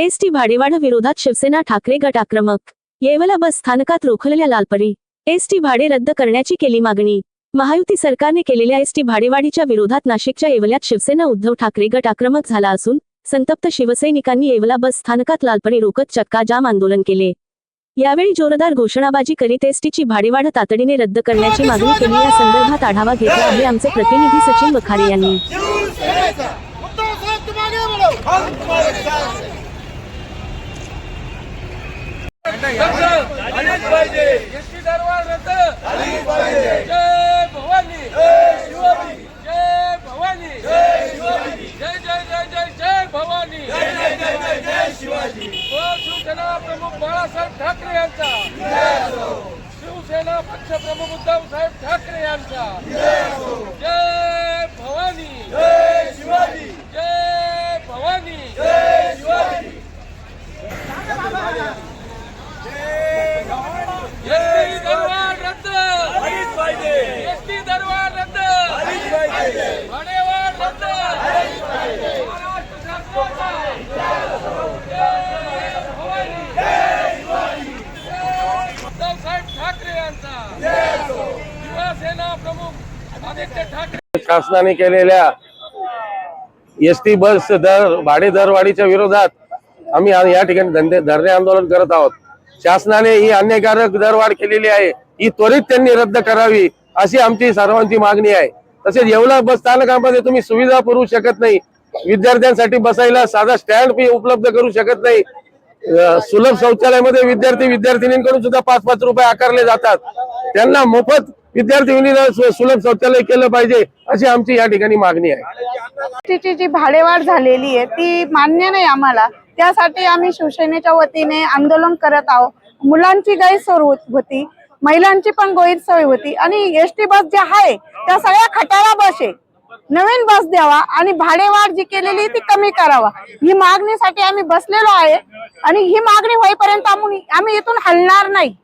ST भाडेवाढ विरोधात शिवसेना ठाकरे गट आक्रमक. येवला बस स्थानकात रोखलेल्या लालपरी. एसटी भाडे रद्द करण्याची केली मागणी. महायुती सरकारने केलेल्या एसटी भाडेवाढीच्या विरोधात नाशिकच्या येवल्यात शिवसेना उद्धव ठाकरे गट आक्रमक झाला असून संतप्त शिवसैनिकांनी येवला बस स्थानकात लालपरी रोकत चक्का जाम आंदोलन केले. यावेळी जोरदार घोषणाबाजी करीत एसटीची भाडेवाढ तातडीने रद्द करण्याची मागणी केली. या संदर्भात आढावा घेतला आहे आमचे प्रतिनिधी सचिन वखारे यांनी. हैं। आलीच पाहिजे एसटी दरबार रद्द आलीच पाहिजे जय भवानी जय शिवाजी जय भवानी जय शिवाजी जय जय जय जय जय भवानी जय जय जय जय जय शिवाजी शिवसेना प्रमुख बाळासाहेब ठाकरे यांचा शिवसेना पक्ष प्रमुख उद्धव साहेब ठाकरे यांचा जय भवानी जय शिवाजी जय भवानी जय शिवाजी शासनाने केलेल्या एस टी बस दर भाडे दरवाढीच्या विरोधात आम्ही या ठिकाणी धंदे धरणे आंदोलन करत आहोत. शासनाने ही अन्यायकारक दरवाढ केलेली आहे. ही त्वरित त्यांनी रद्द करावी अशी आमची सर्वांची मागणी आहे. तसेच येवला बस स्थानकामध्ये तुम्ही सुविधा पुरवू शकत नाही. विद्यार्थ्यांसाठी बसायला साधा स्टँड बी उपलब्ध करू शकत नाही. सुलभ शौचालयामध्ये विद्यार्थी विद्यार्थिनींकडून सुद्धा पाच पाच रुपये आकारले जातात. त्यांना मोफत विद्यार्थी सुलभ शौचालय केलं पाहिजे अशी आमची या ठिकाणी मागणी आहे. जी भाडेवाढ झालेली आहे ती मान्य नाही आम्हाला. त्यासाठी आम्ही शिवसेनेच्या वतीने आंदोलन करत आहोत. मुलांची गैरसोय होती महिलांची पण गैरसोय होती. आणि एस टी बस ज्या आहे त्या सगळ्या खटारा बस. आहे नवीन बस द्यावा आणि भाडेवाढ जी केलेली ती कमी करावा. ही मागणीसाठी आम्ही बसलेलो आहे. आणि ही मागणी होईपर्यंत आम्ही आम्ही इथून हलणार नाही.